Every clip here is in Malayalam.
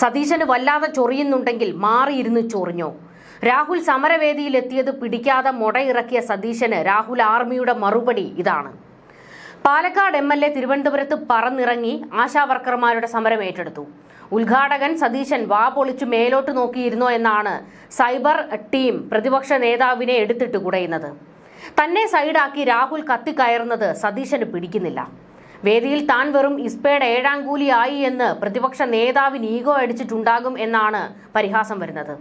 സതീശന് വല്ലാതെ ചൊറിയുന്നുണ്ടെങ്കിൽ മാറിയിരുന്ന് ചൊറിഞ്ഞോ? രാഹുൽ സമരവേദിയിൽ എത്തിയത് പിടിക്കാതെ മുടയിറക്കിയ സതീശന് രാഹുൽ ആർമിയുടെ മറുപടി ഇതാണ്. പാലക്കാട് എം എൽ എ തിരുവനന്തപുരത്ത് പറന്നിറങ്ങി ആശാവർക്കർമാരുടെ സമരം ഏറ്റെടുത്തു. ഉദ്ഘാടകൻ സതീശൻ വാ പൊളിച്ചു മേലോട്ട് നോക്കിയിരുന്നോ എന്നാണ് സൈബർ ടീം പ്രതിപക്ഷ നേതാവിനെ എടുത്തിട്ട് കുടയുന്നത്. തന്നെ സൈഡാക്കി രാഹുൽ കത്തിക്കയറുന്നത് സതീശന് പിടിക്കുന്നില്ല. വേദിയിൽ താൻ വെറും ഇസ്പയുടെ ഏഴാം കൂലിയായി എന്ന് പ്രതിപക്ഷ നേതാവിന് ഈഗോ അടിച്ചിട്ടുണ്ടാകും എന്നാണ് പരിഹാസം വരുന്നത്.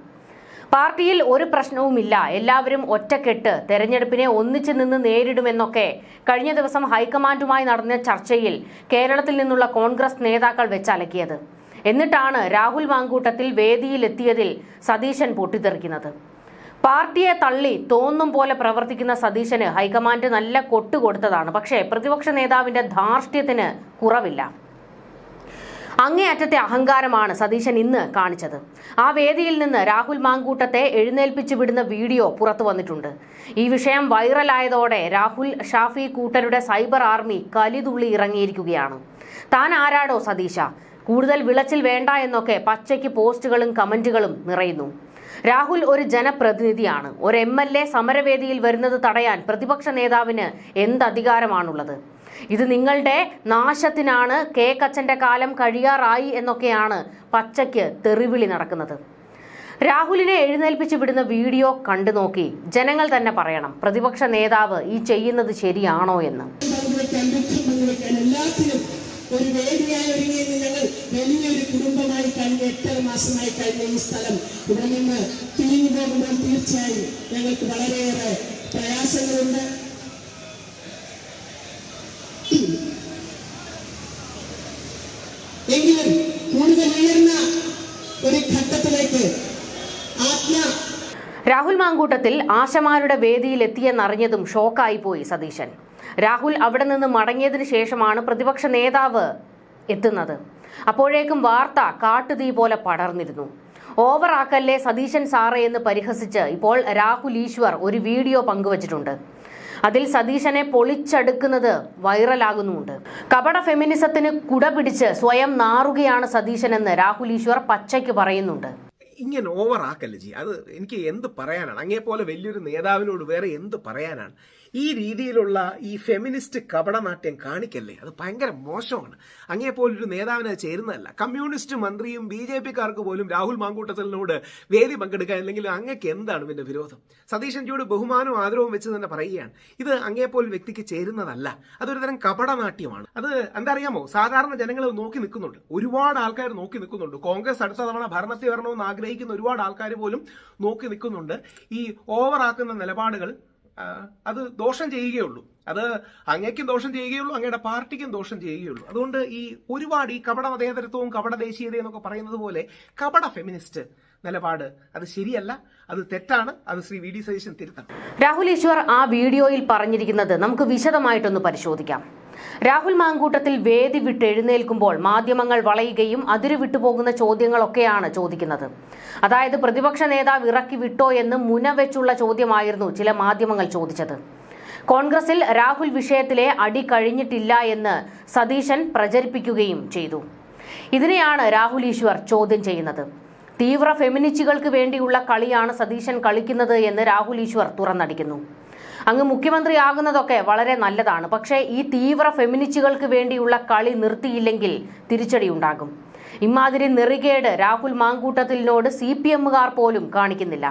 പാർട്ടിയിൽ ഒരു പ്രശ്നവുമില്ല. എല്ലാവരും ഒറ്റക്കെട്ട് തെരഞ്ഞെടുപ്പിനെ ഒന്നിച്ചു നിന്ന് നേരിടുമെന്നൊക്കെ കഴിഞ്ഞ ദിവസം ഹൈക്കമാൻഡുമായി നടന്ന ചർച്ചയിൽ കേരളത്തിൽ നിന്നുള്ള കോൺഗ്രസ് നേതാക്കൾ വെച്ചലക്കിയത്. എന്നിട്ടാണ് രാഹുൽ മാങ്കൂട്ടത്തിൽ വേദിയിലെത്തിയതിൽ സതീശൻ പൊട്ടിത്തെറിക്കുന്നത്. പാർട്ടിയെ തള്ളി തോന്നും പോലെ പ്രവർത്തിക്കുന്ന സതീശന് ഹൈക്കമാൻഡ് നല്ല കൊട്ട് കൊടുത്തതാണ്. പക്ഷേ പ്രതിപക്ഷ നേതാവിന്റെ ധാർഷ്ട്യത്തിന് കുറവില്ല. അങ്ങേയറ്റത്തെ അഹങ്കാരമാണ് സതീശൻ ഇന്ന് കാണിച്ചത്. ആ വേദിയിൽ നിന്ന് രാഹുൽ മാങ്കൂട്ടത്തെ എഴുന്നേൽപ്പിച്ചു വിടുന്ന വീഡിയോ പുറത്തു വന്നിട്ടുണ്ട്. ഈ വിഷയം വൈറലായതോടെ രാഹുൽ ഷാഫി കൂട്ടരുടെ സൈബർ ആർമി കലിതുള്ളി ഇറങ്ങിയിരിക്കുകയാണ്. താൻ ആരാടോ സതീശ? കൂടുതൽ വിളച്ചിൽ വേണ്ട എന്നൊക്കെ പച്ചയ്ക്ക് പോസ്റ്റുകളും കമന്റുകളും നിറയുന്നു. രാഹുൽ ഒരു ജനപ്രതിനിധിയാണ്. ഒരു എം എൽ എ സമരവേദിയിൽ വരുന്നത് തടയാൻ പ്രതിപക്ഷ നേതാവിന് എന്ത് അധികാരമാണുള്ളത്? ഇത് നിങ്ങളുടെ നാശത്തിനാണ് കെ കച്ചന്റെ കാലം കഴിയാറായി എന്നൊക്കെയാണ് പച്ചയ്ക്ക് തെറിവിളി നടക്കുന്നത്. രാഹുലിനെ എഴുന്നേൽപ്പിച്ചു വിടുന്ന വീഡിയോ കണ്ടു നോക്കി. ജനങ്ങൾ തന്നെ പറയണം പ്രതിപക്ഷ നേതാവ് ഈ ചെയ്യുന്നത് ശരിയാണോ എന്ന്. ഒരു വേദിയായി ഒരുങ്ങിയെന്ന് ഞങ്ങൾ വലിയൊരു കുടുംബമായി കഴിഞ്ഞ എട്ടര മാസമായി കഴിഞ്ഞ ഈ സ്ഥലം. ഇവിടെ നിന്ന് പിരിഞ്ഞു പോകുമ്പോൾ തീർച്ചയായും ഞങ്ങൾക്ക് വളരെയേറെ പ്രയാസങ്ങളുണ്ട്. എങ്കിലും കൂടുതൽ ഉയർന്ന ഒരു ഘട്ടത്തിലേക്ക് ആത്മ രാഹുൽ മാങ്കൂട്ടത്തിൽ ആശമാരുടെ വേദിയിൽ എത്തിയെന്നറിഞ്ഞതും ഷോക്കായി പോയി സതീശൻ. രാഹുൽ അവിടെ നിന്ന് മടങ്ങിയതിന് ശേഷമാണ് പ്രതിപക്ഷ നേതാവ് എത്തുന്നത്. അപ്പോഴേക്കും വാർത്ത കാട്ടുതീ പോലെ പടർന്നിരുന്നു. ഓവർ ആക്കല്ലേ സതീശൻ സാറേ എന്ന് പരിഹസിച്ച് ഇപ്പോൾ രാഹുൽ ഈശ്വർ ഒരു വീഡിയോ പങ്കുവച്ചിട്ടുണ്ട്. അതിൽ സതീശനെ പൊളിച്ചെടുക്കുന്നത് വൈറലാകുന്നുമുണ്ട്. കപട ഫെമിനിസത്തിന് കുട പിടിച്ച് സ്വയം നാറുകയാണ് സതീശൻ എന്ന് രാഹുൽ ഈശ്വർ പച്ചയ്ക്ക് പറയുന്നുണ്ട്. ഇങ്ങനെ ഓവർ ആക്കല്ലേ ജി അത് എനിക്ക് എന്ത് പറയാനാണ്? അങ്ങേ പോലെ വലിയൊരു നേതാവിനോട് വേറെ എന്ത് പറയാനാണ്? ഈ രീതിയിലുള്ള ഈ ഫെമിനിസ്റ്റ് കപടനാട്യം കാണിക്കല്ലേ? അത് ഭയങ്കര മോശമാണ്. അങ്ങേ പോലൊരു നേതാവിന് അത് ചേരുന്നതല്ല. കമ്മ്യൂണിസ്റ്റ് മന്ത്രിയും ബി ജെ പിക്കാർക്ക് പോലും രാഹുൽ മാങ്കൂട്ടത്തലിനോട് വേദി പങ്കെടുക്കാൻ അല്ലെങ്കിൽ അങ്ങക്ക് എന്താണ് പിന്നെ വിരോധം? സതീശൻ ജിയോട് ബഹുമാനവും ആദരവും വെച്ച് തന്നെ പറയുകയാണ്. ഇത് അങ്ങേ പോലും വ്യക്തിക്ക് ചേരുന്നതല്ല. അതൊരു തരം കപടനാട്യമാണ്. അത് എന്താ അറിയാമോ സാധാരണ ജനങ്ങൾ നോക്കി നിൽക്കുന്നുണ്ട്. ഒരുപാട് ആൾക്കാർ നോക്കി നിൽക്കുന്നുണ്ട്. കോൺഗ്രസ് അടുത്ത തവണ ഭരണത്തിൽ വരണമെന്ന് ആഗ്രഹിക്കുന്ന ഒരുപാട് ആൾക്കാർ പോലും നോക്കി നിൽക്കുന്നുണ്ട്. ഈ ഓവറാക്കുന്ന നിലപാടുകൾ അത് ദോഷം ചെയ്യുകയുള്ളൂ. അത് അങ്ങേക്കും ദോഷം ചെയ്യുകയുള്ളൂ അങ്ങയുടെ പാർട്ടിക്കും ദോഷം ചെയ്യുകയുള്ളൂ. അതുകൊണ്ട് ഈ ഒരുപാട് ഈ കപട മതേതരത്വവും കപട ദേശീയതയും എന്നൊക്കെ പറയുന്നത് പോലെ കപട ഫെമിനിസ്റ്റ് നിലപാട് അത് ശരിയല്ല അത് തെറ്റാണ് അത് ശ്രീ വി ഡി സതീശൻ തിരുത്തണം. രാഹുൽ ഈശ്വർ ആ വീഡിയോയിൽ പറഞ്ഞിരിക്കുന്നത് നമുക്ക് വിശദമായിട്ടൊന്ന് പരിശോധിക്കാം. രാഹുൽ മാങ്കൂട്ടത്തിൽ വേദി വിട്ട് എഴുന്നേൽക്കുമ്പോൾ മാധ്യമങ്ങൾ വളയുകയും അതിരു വിട്ടുപോകുന്ന ചോദ്യങ്ങളൊക്കെയാണ് ചോദിക്കുന്നത്. അതായത് പ്രതിപക്ഷ നേതാവ് ഇറക്കി വിട്ടോ എന്ന് മുനവെച്ചുള്ള ചോദ്യമായിരുന്നു ചില മാധ്യമങ്ങൾ ചോദിച്ചത്. കോൺഗ്രസിൽ രാഹുൽ വിഷയത്തിലെ അടി കഴിഞ്ഞിട്ടില്ല എന്ന് സതീശൻ പ്രചരിപ്പിക്കുകയും ചെയ്തു. ഇതിനെയാണ് രാഹുൽ ഈശ്വർ ചോദ്യം ചെയ്യുന്നത്. തീവ്ര ഫെമിനിസ്റ്റുകൾക്ക് വേണ്ടിയുള്ള കളിയാണ് സതീശൻ കളിക്കുന്നത് എന്ന് രാഹുൽ ഈശ്വർ തുറന്നടിക്കുന്നു. അങ്ങ് മുഖ്യമന്ത്രിയാകുന്നതൊക്കെ വളരെ നല്ലതാണ്. പക്ഷേ ഈ തീവ്ര ഫെമിനിസ്റ്റുകൾക്ക് വേണ്ടിയുള്ള കളി നിർത്തിയില്ലെങ്കിൽ തിരിച്ചടിയുണ്ടാകും ഇമാതിരി നെറികേട് രാഹുൽ മാങ്കൂട്ടത്തിലിനോട് സി പി എമ്മുകാർ പോലും കാണിക്കുന്നില്ല.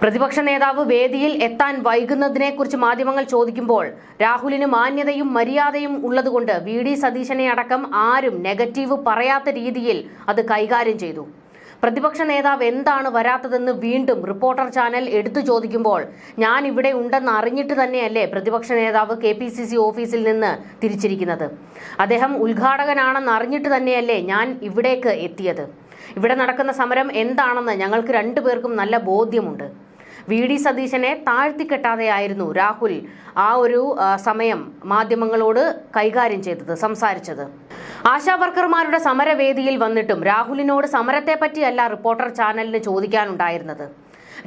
പ്രതിപക്ഷ നേതാവ് വേദിയിൽ എത്താൻ വൈകുന്നതിനെക്കുറിച്ച് മാധ്യമങ്ങൾ ചോദിക്കുമ്പോൾ രാഹുലിന് മാന്യതയും മര്യാദയും ഉള്ളതുകൊണ്ട് വി ഡി സതീശനെ അടക്കം ആരും നെഗറ്റീവ് പറയാത്ത രീതിയിൽ അത് കൈകാര്യം ചെയ്തു. പ്രതിപക്ഷ നേതാവ് എന്താണ് വരാത്തതെന്ന് വീണ്ടും റിപ്പോർട്ടർ ചാനൽ എടുത്തു ചോദിക്കുമ്പോൾ ഞാൻ ഇവിടെ ഉണ്ടെന്ന് അറിഞ്ഞിട്ട് തന്നെയല്ലേ പ്രതിപക്ഷ നേതാവ് കെ ഓഫീസിൽ നിന്ന് തിരിച്ചിരിക്കുന്നത്? അദ്ദേഹം ഉദ്ഘാടകനാണെന്ന് അറിഞ്ഞിട്ട് തന്നെയല്ലേ ഞാൻ ഇവിടേക്ക് എത്തിയത്? ഇവിടെ നടക്കുന്ന സമരം എന്താണെന്ന് ഞങ്ങൾക്ക് രണ്ടുപേർക്കും നല്ല ബോധ്യമുണ്ട്. വി. ഡി. സതീശനെ താഴ്ത്തിക്കെട്ടാതെയായിരുന്നു രാഹുൽ ആ ഒരു സമയം മാധ്യമങ്ങളോട് കൈകാര്യം ചെയ്തത് സംസാരിച്ചത്. ആശാവർക്കർമാരുടെ സമരവേദിയിൽ വന്നിട്ടും രാഹുലിനോട് സമരത്തെ പറ്റിയല്ല റിപ്പോർട്ടർ ചാനലിന് ചോദിക്കാനുണ്ടായിരുന്നത്.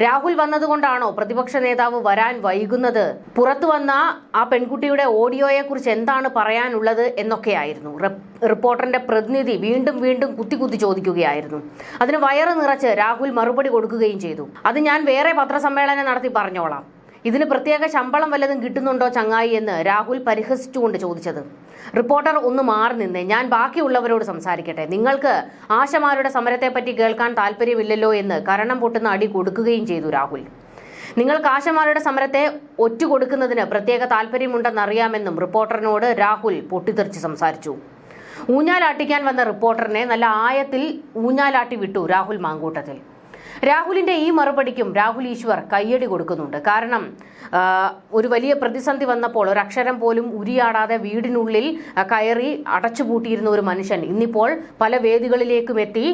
രാഹുൽ വന്നതുകൊണ്ടാണോ പ്രതിപക്ഷ നേതാവ് വരാൻ വൈകുന്നത്? പുറത്തു വന്ന ആ പെൺകുട്ടിയുടെ ഓഡിയോയെ കുറിച്ച് എന്താണ് പറയാനുള്ളത് എന്നൊക്കെയായിരുന്നു. റിപ്പ് റിപ്പോർട്ടറിന്റെ പ്രതിനിധി വീണ്ടും വീണ്ടും കുത്തി കുത്തി ചോദിക്കുകയായിരുന്നു. അതിന് വയറ് നിറച്ച് രാഹുൽ മറുപടി കൊടുക്കുകയും ചെയ്തു. അത് ഞാൻ വേറെ പത്രസമ്മേളനം നടത്തി പറഞ്ഞോളാം. ഇതിന് പ്രത്യേക ശമ്പളം വല്ലതും കിട്ടുന്നുണ്ടോ ചങ്ങായി എന്ന് രാഹുൽ പരിഹസിച്ചുകൊണ്ട് ചോദിച്ചത്. റിപ്പോർട്ടർ ഒന്ന് മാറി നിന്നേ. ഞാൻ ബാക്കിയുള്ളവരോട് സംസാരിക്കട്ടെ. നിങ്ങൾക്ക് ആശമാരുടെ സമരത്തെപ്പറ്റി കേൾക്കാൻ താല്പര്യമില്ലല്ലോ എന്ന് കരണം പൊട്ടുന്ന അടി കൊടുക്കുകയും ചെയ്തു രാഹുൽ. നിങ്ങൾക്ക് ആശമാരുടെ സമരത്തെ ഒറ്റുകൊടുക്കുന്നതിന് പ്രത്യേക താല്പര്യമുണ്ടെന്നറിയാമെന്നും റിപ്പോർട്ടറിനോട് രാഹുൽ പൊട്ടിത്തെറിച്ച് സംസാരിച്ചു. ഊഞ്ഞാലാട്ടിക്കാൻ വന്ന റിപ്പോർട്ടറിനെ നല്ല ആയത്തിൽ ഊഞ്ഞാലാട്ടി വിട്ടു രാഹുൽ മാങ്കൂട്ടത്തിൽ. രാഹുലിന്റെ ഈ മറുപടിക്കും രാഹുൽ ഈശ്വർ കയ്യടി കൊടുക്കുന്നുണ്ട്. കാരണം ഒരു വലിയ പ്രതിസന്ധി വന്നപ്പോൾ ഒരു അക്ഷരം പോലും ഉരിയാടാതെ വീടിനുള്ളിൽ കയറി അടച്ചുപൂട്ടിയിരുന്ന ഒരു മനുഷ്യൻ ഇന്നിപ്പോൾ പല വേദികളിലേക്കും എത്തി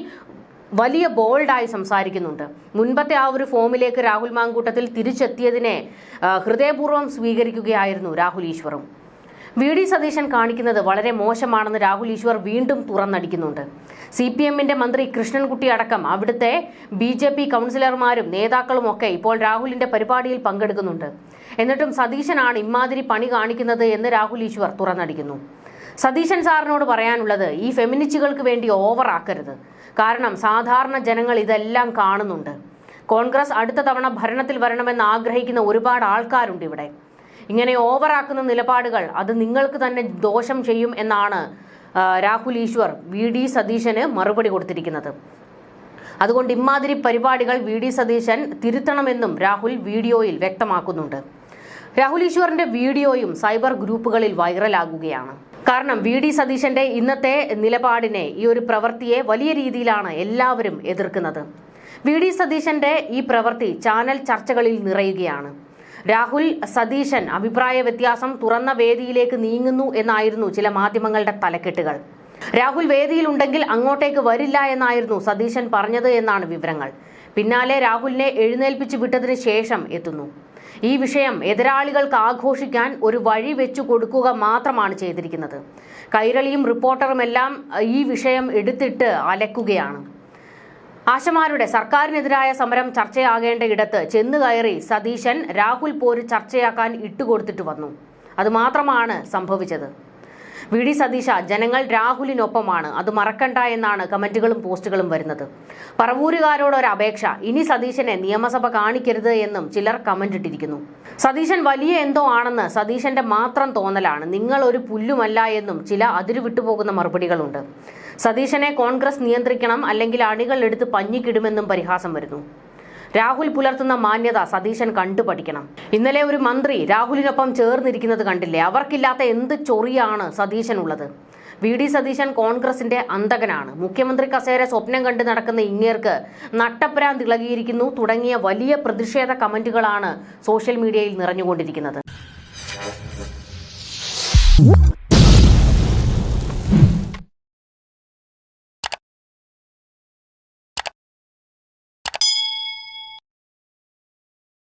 വലിയ ബോൾഡായി സംസാരിക്കുന്നുണ്ട്. മുൻപത്തെ ആ ഒരു ഫോമിലേക്ക് രാഹുൽ മാങ്കൂട്ടത്തിൽ തിരിച്ചെത്തിയതിനെ ഹൃദയപൂർവം സ്വീകരിക്കുകയായിരുന്നു രാഹുൽ ഈശ്വറും. വി ഡി സതീശൻ കാണിക്കുന്നത് വളരെ മോശമാണെന്ന് രാഹുൽ ഈശ്വർ വീണ്ടും തുറന്നടിക്കുന്നുണ്ട്. സി പി എമ്മിന്റെ മന്ത്രി കൃഷ്ണൻകുട്ടി അടക്കം അവിടുത്തെ ബി ജെ പി കൗൺസിലർമാരും നേതാക്കളും ഒക്കെ ഇപ്പോൾ രാഹുലിന്റെ പരിപാടിയിൽ പങ്കെടുക്കുന്നുണ്ട്. എന്നിട്ടും സതീശനാണ് ഇമാതിരി പണി കാണിക്കുന്നത് എന്ന് രാഹുൽ ഈശ്വർ തുറന്നടിക്കുന്നു. സതീശൻ സാറിനോട് പറയാനുള്ളത് ഈ ഫെമിനിസ്റ്റുകൾക്ക് വേണ്ടി ഓവറാക്കരുത് കാരണം സാധാരണ ജനങ്ങൾ ഇതെല്ലാം കാണുന്നുണ്ട്. കോൺഗ്രസ് അടുത്ത തവണ ഭരണത്തിൽ വരണമെന്ന് ആഗ്രഹിക്കുന്ന ഒരുപാട് ആൾക്കാരുണ്ട് ഇവിടെ. ഇങ്ങനെ ഓവറാക്കുന്ന നിലപാടുകൾ അത് നിങ്ങൾക്ക് തന്നെ ദോഷം ചെയ്യും എന്നാണ് രാഹുൽ ഈശ്വർ വി ഡി സതീശന് മറുപടി കൊടുത്തിരിക്കുന്നത്. അതുകൊണ്ട് ഇമാതിരി പരിപാടികൾ വി ഡി സതീശൻ തിരുത്തണമെന്നും രാഹുൽ വീഡിയോയിൽ വ്യക്തമാക്കുന്നുണ്ട്. രാഹുൽ ഈശ്വറിന്റെ വീഡിയോയും സൈബർ ഗ്രൂപ്പുകളിൽ വൈറലാകുകയാണ്. കാരണം വി ഡി സതീശന്റെ ഇന്നത്തെ നിലപാടിനെ ഈ ഒരു പ്രവൃത്തിയെ വലിയ രീതിയിലാണ് എല്ലാവരും എതിർക്കുന്നത്. വി ഡി സതീശന്റെ ഈ പ്രവൃത്തി ചാനൽ ചർച്ചകളിൽ നിറയുകയാണ്. രാഹുൽ സതീശൻ അഭിപ്രായ വ്യത്യാസം തുറന്ന വേദിയിലേക്ക് നീങ്ങുന്നു എന്നായിരുന്നു ചില മാധ്യമങ്ങളുടെ തലക്കെട്ടുകൾ. രാഹുൽ വേദിയിലുണ്ടെങ്കിൽ അങ്ങോട്ടേക്ക് വരില്ല എന്നായിരുന്നു സതീശൻ പറഞ്ഞത് എന്നാണ് വിവരങ്ങൾ. പിന്നാലെ രാഹുലിനെ എഴുന്നേൽപ്പിച്ചു വിട്ടതിന് ശേഷം എത്തുന്നു. ഈ വിഷയം എതിരാളികൾക്ക് ആഘോഷിക്കാൻ ഒരു വഴി വെച്ചു കൊടുക്കുക മാത്രമാണ് ചെയ്തിരിക്കുന്നത്. കൈരളിയും റിപ്പോർട്ടറുമെല്ലാം ഈ വിഷയം എടുത്തിട്ട് അലക്കുകയാണ്. ആശമാരുടെ സർക്കാരിനെതിരായ സമരം ചർച്ചയാകേണ്ട ഇടത്ത് ചെന്നു കയറി സതീശൻ രാഹുൽ പോര് ചർച്ചയാക്കാൻ ഇട്ടുകൊടുത്തിട്ട് വന്നു. അതുമാത്രമാണ് സംഭവിച്ചത്. വി ഡി സതീശ ജനങ്ങൾ രാഹുലിനൊപ്പമാണ്. അത് മറക്കണ്ട എന്നാണ് കമന്റുകളും പോസ്റ്റുകളും വരുന്നത്. പറവൂരുകാരോട് ഒരു അപേക്ഷ. ഇനി സതീശനെ നിയമസഭ കാണിക്കരുത് എന്നും ചിലർ കമന്റ് ഇട്ടിരിക്കുന്നു. സതീശൻ വലിയ എന്തോ ആണെന്ന് സതീശന്റെ മാത്രം തോന്നലാണ്. നിങ്ങൾ ഒരു പുല്ലുമല്ല എന്നും ചില അതിരുവിട്ടുപോകുന്ന മറുപടികളുണ്ട്. സതീശനെ കോൺഗ്രസ് നിയന്ത്രിക്കണം അല്ലെങ്കിൽ അണികൾ എടുത്ത് പഞ്ഞിക്കിടുമെന്നും പരിഹാസം വരുന്നു. രാഹുൽ പുലർത്തുന്ന മാന്യത സതീശൻ കണ്ടു പഠിക്കണം ഇന്നലെ ഒരു മന്ത്രി രാഹുലിനൊപ്പം ചേർന്നിരിക്കുന്നത് കണ്ടില്ലേ? അവർക്കില്ലാത്ത എന്ത് ചൊറിയാണ് സതീശനുള്ളത്? വി ഡി സതീശൻ കോൺഗ്രസിന്റെ അന്തകനാണ്. മുഖ്യമന്ത്രി കസേര സ്വപ്നം കണ്ട് നടക്കുന്ന ഇങ്ങേർക്ക് നട്ടപ്പരാൻ തിളകിയിരിക്കുന്നു. തുടങ്ങിയ വലിയ പ്രതിഷേധ കമന്റുകളാണ് സോഷ്യൽ മീഡിയയിൽ നിറഞ്ഞുകൊണ്ടിരിക്കുന്നത്.